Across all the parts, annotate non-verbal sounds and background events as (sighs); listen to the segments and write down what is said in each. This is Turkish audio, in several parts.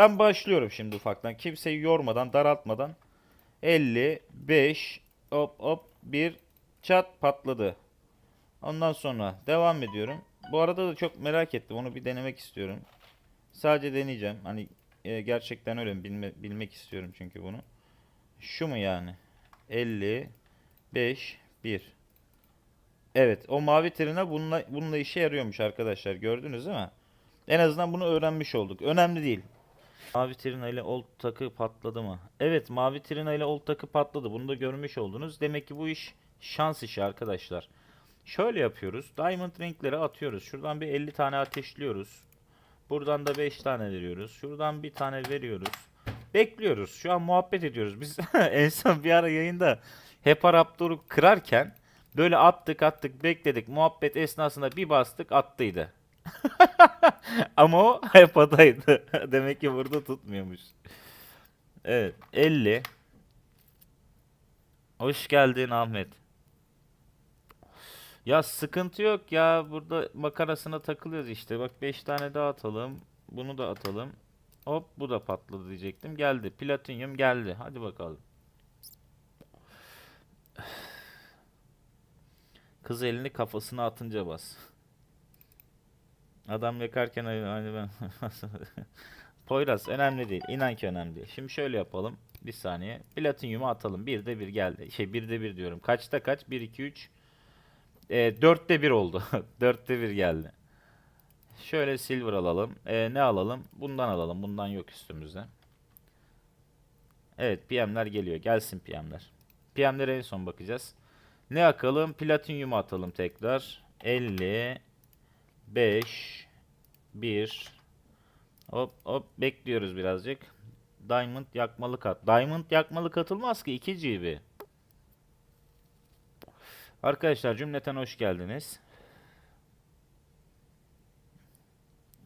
Ben başlıyorum şimdi ufaktan. Kimseyi yormadan, daraltmadan. 55 hop hop bir çat patladı. Ondan sonra devam ediyorum. Bu arada da çok merak ettim. Onu bir denemek istiyorum. Sadece deneyeceğim. Hani e, gerçekten öyle mi? Bilme- bilmek istiyorum çünkü bunu. Şu mu yani? 55 1 Evet, o mavi trina bununla, bununla işe yarıyormuş arkadaşlar. Gördünüz değil mi? En azından bunu öğrenmiş olduk. Önemli değil. Mavi trina ile old takı patladı mı? Evet, mavi trina ile old takı patladı. Bunu da görmüş oldunuz. Demek ki bu iş şans işi arkadaşlar. Şöyle yapıyoruz. Diamond ringleri atıyoruz. Şuradan bir 50 tane ateşliyoruz. Buradan da 5 tane veriyoruz. Şuradan bir tane veriyoruz. Bekliyoruz. Şu an muhabbet ediyoruz. Biz (laughs) en son bir ara yayında Hepa Raptor'u kırarken böyle attık attık bekledik. Muhabbet esnasında bir bastık attıydı. (laughs) Ama o Hepa'daydı. (laughs) Demek ki burada tutmuyormuş. Evet 50. Hoş geldin Ahmet. Ya sıkıntı yok ya. Burada makarasına takılıyoruz işte. Bak 5 tane daha atalım. Bunu da atalım. Hop bu da patladı diyecektim. Geldi. Platinyum geldi. Hadi bakalım. (sighs) Kız elini kafasına atınca bas. Adam yakarken hani hani ben (laughs) Poyraz önemli değil. İnan ki önemli değil. Şimdi şöyle yapalım. Bir saniye. Platinyumu atalım. Bir de bir geldi. Şey bir de bir diyorum. Kaçta kaç? 1 2 3 e, dörtte bir oldu. (laughs) dörtte bir geldi. Şöyle silver alalım. E, ne alalım? Bundan alalım. Bundan yok üstümüzde. Evet PM'ler geliyor. Gelsin PM'ler. PM'lere en son bakacağız. Ne akalım? Platinyum atalım tekrar. 50 5 1 Hop hop bekliyoruz birazcık. Diamond yakmalı kat. Diamond yakmalı katılmaz ki 2 GB. Arkadaşlar cümleten hoş geldiniz.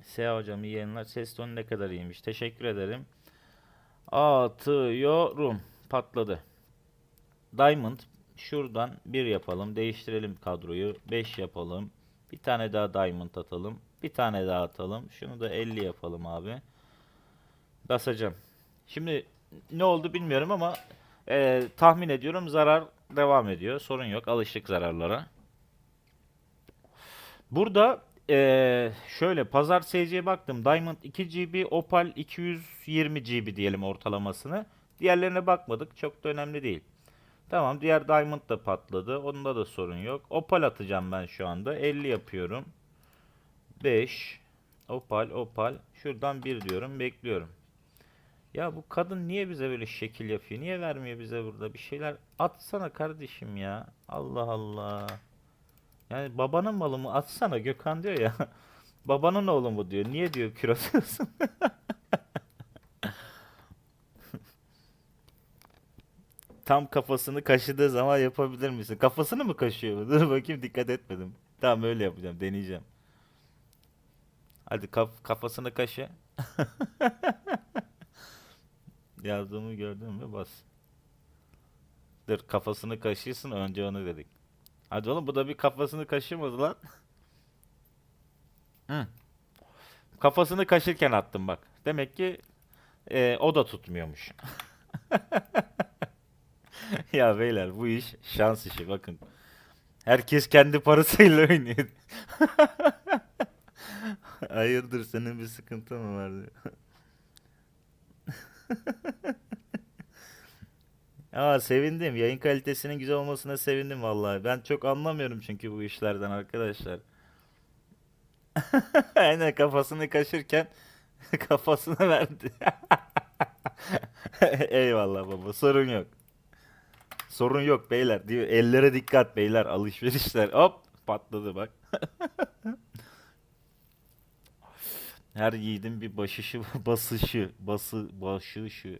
Seha hocam iyi yayınlar. Ses tonu ne kadar iyiymiş. Teşekkür ederim. Atıyorum. Patladı. Diamond. Şuradan 1 yapalım. Değiştirelim kadroyu. 5 yapalım. Bir tane daha Diamond atalım. Bir tane daha atalım. Şunu da 50 yapalım abi. Basacağım. Şimdi ne oldu bilmiyorum ama e, tahmin ediyorum zarar devam ediyor. Sorun yok. Alıştık zararlara. Burada e, şöyle pazar SC'ye baktım. Diamond 2 GB, Opal 220 GB diyelim ortalamasını. Diğerlerine bakmadık. Çok da önemli değil. Tamam diğer Diamond da patladı. Onda da sorun yok. Opal atacağım ben şu anda. 50 yapıyorum. 5 Opal Opal. Şuradan 1 diyorum. Bekliyorum. Ya bu kadın niye bize böyle şekil yapıyor? Niye vermiyor bize burada bir şeyler? Atsana kardeşim ya. Allah Allah. Yani babanın malı mı? Atsana Gökhan diyor ya. (laughs) Babanın oğlu mu diyor. Niye diyor kür (laughs) Tam kafasını kaşıdığı zaman yapabilir misin? Kafasını mı kaşıyor? (laughs) Dur bakayım dikkat etmedim. Tamam öyle yapacağım. Deneyeceğim. Hadi kaf kafasını kaşı. (laughs) Yazdığımı gördün mü? Bas. Dur kafasını kaşıysın önce onu dedik. Hadi oğlum bu da bir kafasını kaşımadı lan. Hı. Kafasını kaşırken attım bak. Demek ki e, o da tutmuyormuş. (laughs) (laughs) Ya beyler bu iş şans işi bakın. Herkes kendi parasıyla (laughs) oynuyor. (laughs) Hayırdır senin bir sıkıntın mı var diyor. Aa sevindim. Yayın kalitesinin güzel olmasına sevindim vallahi. Ben çok anlamıyorum çünkü bu işlerden arkadaşlar. Aynen kafasını kaşırken kafasını verdi. Eyvallah baba sorun yok. Sorun yok beyler diyor. Ellere dikkat beyler alışverişler. Hop patladı bak. (laughs) Her yiğidin bir başışı, (laughs) basışı, bası, başışı.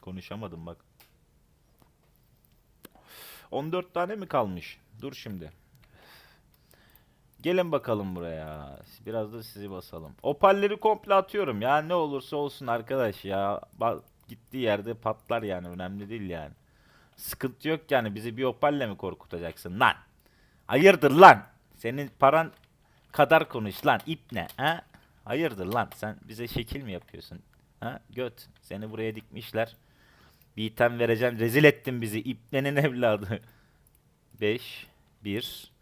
Konuşamadım bak. 14 tane mi kalmış? Dur şimdi. Gelin bakalım buraya. Biraz da sizi basalım. Opalleri komple atıyorum ya. Ne olursa olsun arkadaş ya. Ba- gittiği yerde patlar yani. Önemli değil yani. Sıkıntı yok yani. Bizi bir opalle mi korkutacaksın lan? Hayırdır lan? Senin paran kadar konuş lan. İp ne? Ha? Hayırdır lan? Sen bize şekil mi yapıyorsun? Ha göt. Seni buraya dikmişler. Bir item vereceğim. Rezil ettin bizi. İplenin evladı. (laughs) 5 1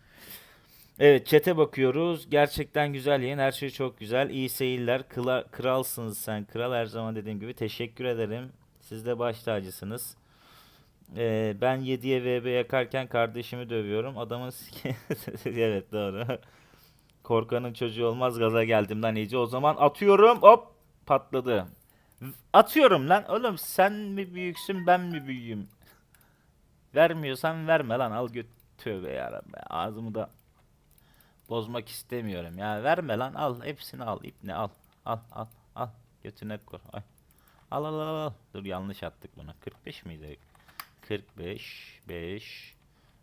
Evet çete bakıyoruz. Gerçekten güzel yayın. Her şey çok güzel. İyi seyirler. Kıla, kralsınız sen. Kral her zaman dediğim gibi. Teşekkür ederim. Siz de baş tacısınız. Ee, ben 7'ye VB yakarken kardeşimi dövüyorum. Adamın (laughs) evet doğru. Korkanın çocuğu olmaz gaza geldim lan iyice. O zaman atıyorum. Hop patladı. Atıyorum lan. Oğlum sen mi büyüksün ben mi büyüğüm? Vermiyorsan verme lan al göt. Tövbe yarabbim. Ağzımı da bozmak istemiyorum ya. Verme lan al. Hepsini al. İpne al. Al al al. Götüne koy. Al al al al. Dur yanlış attık bunu. 45 miydi? 45 5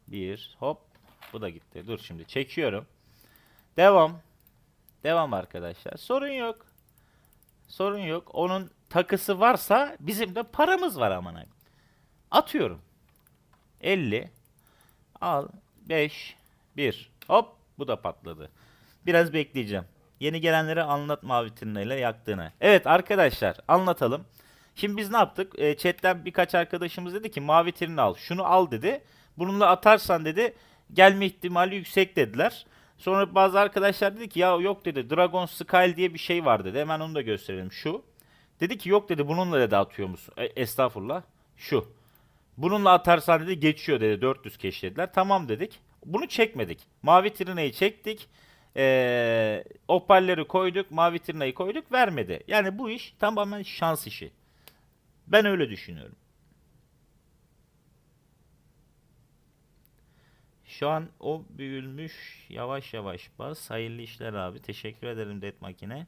1 hop. Bu da gitti. Dur şimdi çekiyorum. Devam. Devam arkadaşlar. Sorun yok. Sorun yok. Onun takısı varsa bizim de paramız var amına. Atıyorum. 50 al 5 1 hop bu da patladı. Biraz bekleyeceğim. Yeni gelenlere anlat mavi tırnağıyla yaktığını. Evet arkadaşlar anlatalım. Şimdi biz ne yaptık? E, chatten birkaç arkadaşımız dedi ki mavi tırnağı al. Şunu al dedi. Bununla atarsan dedi gelme ihtimali yüksek dediler. Sonra bazı arkadaşlar dedi ki ya yok dedi Dragon Skull diye bir şey var dedi. Hemen onu da gösterelim. Şu. Dedi ki yok dedi bununla dedi atıyor musun? E, estağfurullah. Şu. Bununla atarsan dedi geçiyor dedi 400 keşlediler. Tamam dedik. Bunu çekmedik. Mavi trinayı çektik. Ee, opalleri koyduk. Mavi trinayı koyduk. Vermedi. Yani bu iş tamamen şans işi. Ben öyle düşünüyorum. Şu an o büyülmüş. Yavaş yavaş bas. Hayırlı işler abi. Teşekkür ederim Dead Makine.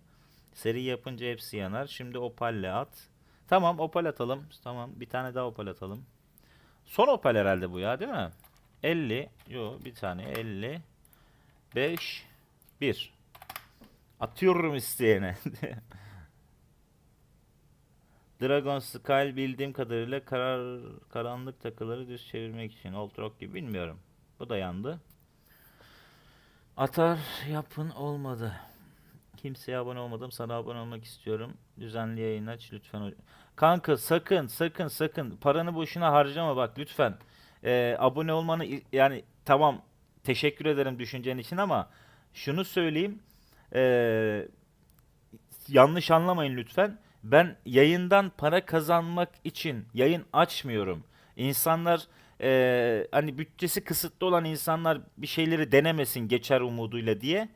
Seri yapınca hepsi yanar. Şimdi opalle at. Tamam opal atalım. Tamam bir tane daha opal atalım. Son opal herhalde bu ya değil mi? 50. Yo bir tane 50. 5. 1. Atıyorum isteyene. (laughs) Dragon Skull bildiğim kadarıyla karar karanlık takıları düz çevirmek için Old Rock gibi bilmiyorum. Bu da yandı. Atar yapın olmadı. Kimseye abone olmadım. Sana abone olmak istiyorum. Düzenli yayın aç lütfen. Kanka sakın sakın sakın paranı boşuna harcama bak lütfen. Ee, abone olmanı yani tamam teşekkür ederim düşüncen için ama şunu söyleyeyim. Ee, yanlış anlamayın lütfen. Ben yayından para kazanmak için yayın açmıyorum. İnsanlar eee, hani bütçesi kısıtlı olan insanlar bir şeyleri denemesin geçer umuduyla diye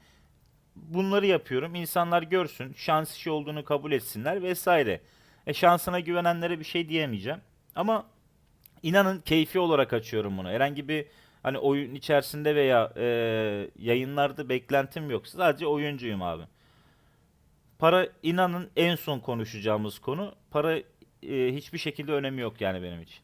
bunları yapıyorum. İnsanlar görsün, şans işi olduğunu kabul etsinler vesaire. E şansına güvenenlere bir şey diyemeyeceğim. Ama inanın keyfi olarak açıyorum bunu. Herhangi bir hani oyun içerisinde veya eee, yayınlarda beklentim yok. Sadece oyuncuyum abi. Para inanın en son konuşacağımız konu. Para e, hiçbir şekilde önemi yok yani benim için.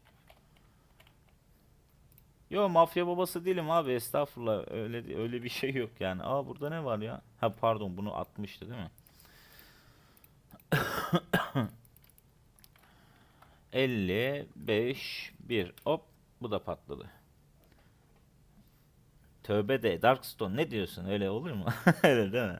Yo mafya babası değilim abi estağfurullah öyle öyle bir şey yok yani. Aa burada ne var ya? Ha pardon bunu atmıştı değil mi? (coughs) 55 1 hop bu da patladı. Tövbe de Darkstone ne diyorsun öyle olur mu? (laughs) Öyle değil mi?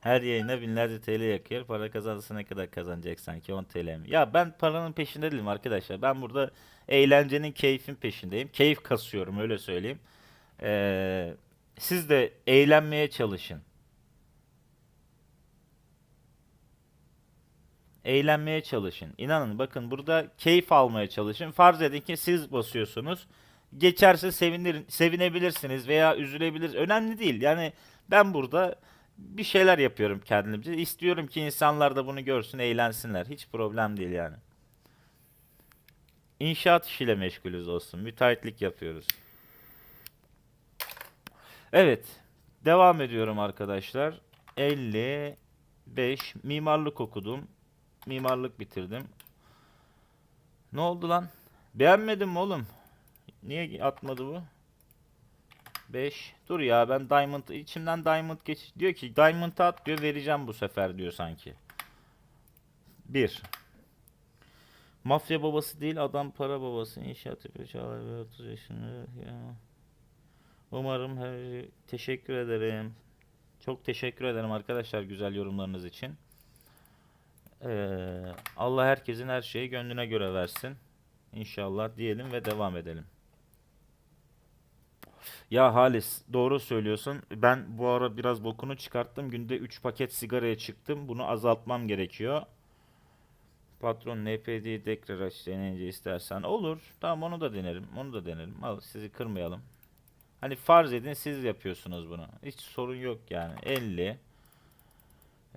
Her yayına binlerce TL yakıyor. Para kazanırsa ne kadar kazanacak sanki 10 TL mi? Ya ben paranın peşinde değilim arkadaşlar. Ben burada eğlencenin keyfin peşindeyim. Keyif kasıyorum öyle söyleyeyim. Ee, siz de eğlenmeye çalışın. Eğlenmeye çalışın. İnanın bakın burada keyif almaya çalışın. Farz edin ki siz basıyorsunuz. Geçerse sevinir, sevinebilirsiniz veya üzülebilir. Önemli değil. Yani ben burada bir şeyler yapıyorum kendimce. İstiyorum ki insanlar da bunu görsün, eğlensinler. Hiç problem değil yani. İnşaat işiyle meşgulüz olsun. Müteahhitlik yapıyoruz. Evet. Devam ediyorum arkadaşlar. 55 mimarlık okudum. Mimarlık bitirdim. Ne oldu lan? Beğenmedin mi oğlum? Niye atmadı bu? 5. Dur ya ben Diamond içimden Diamond geç diyor ki Diamond at diyor vereceğim bu sefer diyor sanki. 1. Mafya babası değil adam para babası. İnşaat yapıyor Çağlar Bey 30 yaşında. Ya. Umarım her teşekkür ederim. Çok teşekkür ederim arkadaşlar güzel yorumlarınız için. Ee, Allah herkesin her şeyi gönlüne göre versin. İnşallah diyelim ve devam edelim. Ya Halis doğru söylüyorsun. Ben bu ara biraz bokunu çıkarttım. Günde 3 paket sigaraya çıktım. Bunu azaltmam gerekiyor. Patron NPD tekrar aç deneyince istersen olur. Tamam onu da denerim. Onu da denerim. Al sizi kırmayalım. Hani farz edin siz yapıyorsunuz bunu. Hiç sorun yok yani. 50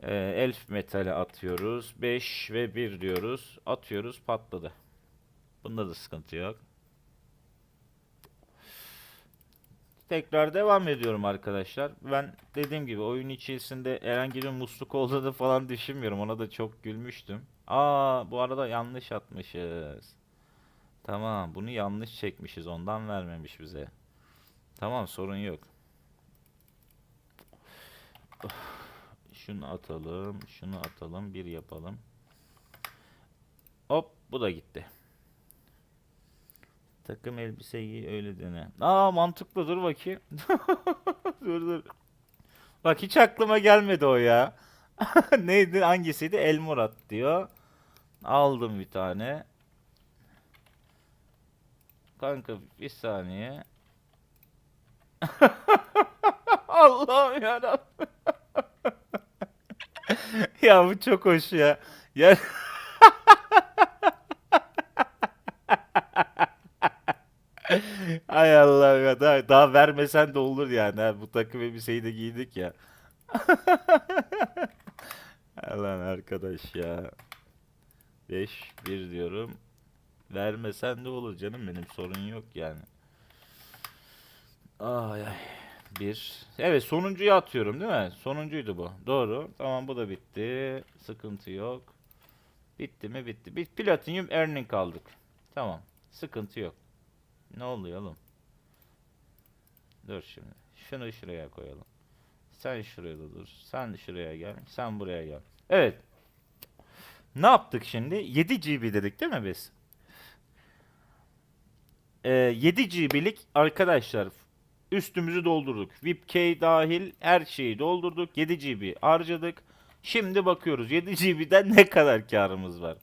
ee, elf metali atıyoruz. 5 ve 1 diyoruz. Atıyoruz patladı. Bunda da sıkıntı yok. Tekrar devam ediyorum arkadaşlar. Ben dediğim gibi oyun içerisinde herhangi bir musluk olduğunu falan düşünmüyorum. Ona da çok gülmüştüm. Aa bu arada yanlış atmışız. Tamam bunu yanlış çekmişiz. Ondan vermemiş bize. Tamam sorun yok. Şunu atalım. Şunu atalım. Bir yapalım. Hop bu da gitti. Takım elbise giy öyle dene. Aa mantıklı dur bakayım. (laughs) dur dur. Bak hiç aklıma gelmedi o ya. (laughs) Neydi hangisiydi? El Murat diyor. Aldım bir tane. Kanka bir saniye. (laughs) Allah'ım yarabbim. ya bu çok hoş ya. Ya Ay Allah ya daha, daha vermesen de olur yani. Bu takım elbiseyi de giydik ya. (laughs) Lan arkadaş ya. 5 1 diyorum. Vermesen de olur canım benim sorun yok yani. Ay ay. 1. Evet sonuncuyu atıyorum değil mi? Sonuncuydu bu. Doğru. Tamam bu da bitti. Sıkıntı yok. Bitti mi? Bitti. Bir Platinum earning aldık. Tamam. Sıkıntı yok. Ne oluyor oğlum? Dur şimdi. Şunu şuraya koyalım. Sen şuraya dur. Sen şuraya gel. Sen buraya gel. Evet. Ne yaptık şimdi? 7 GB dedik değil mi biz? Ee, 7 GB'lik arkadaşlar üstümüzü doldurduk. VIPK dahil her şeyi doldurduk. 7 GB harcadık. Şimdi bakıyoruz 7 GB'den ne kadar karımız var.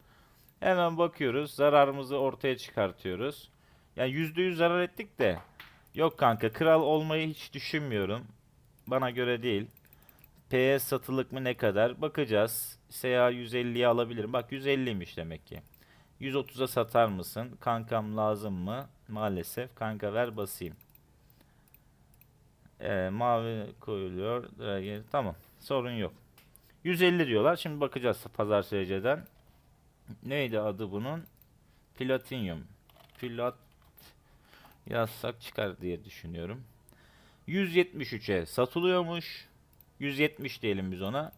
Hemen bakıyoruz. Zararımızı ortaya çıkartıyoruz. Yani %100 zarar ettik de. Yok kanka kral olmayı hiç düşünmüyorum. Bana göre değil. PS satılık mı ne kadar? Bakacağız. SA 150'ye alabilirim. Bak 150'ymiş demek ki. 130'a satar mısın? Kankam lazım mı? Maalesef. Kanka ver basayım. Ee, mavi koyuluyor. Tamam. Sorun yok. 150 diyorlar. Şimdi bakacağız pazar SC'den. Neydi adı bunun? Platinum. Plat yazsak çıkar diye düşünüyorum. 173'e satılıyormuş. 170 diyelim biz ona.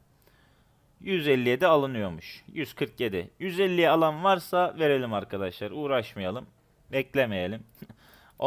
150'ye de alınıyormuş. 147. 150'ye alan varsa verelim arkadaşlar. Uğraşmayalım. Beklemeyelim. (laughs)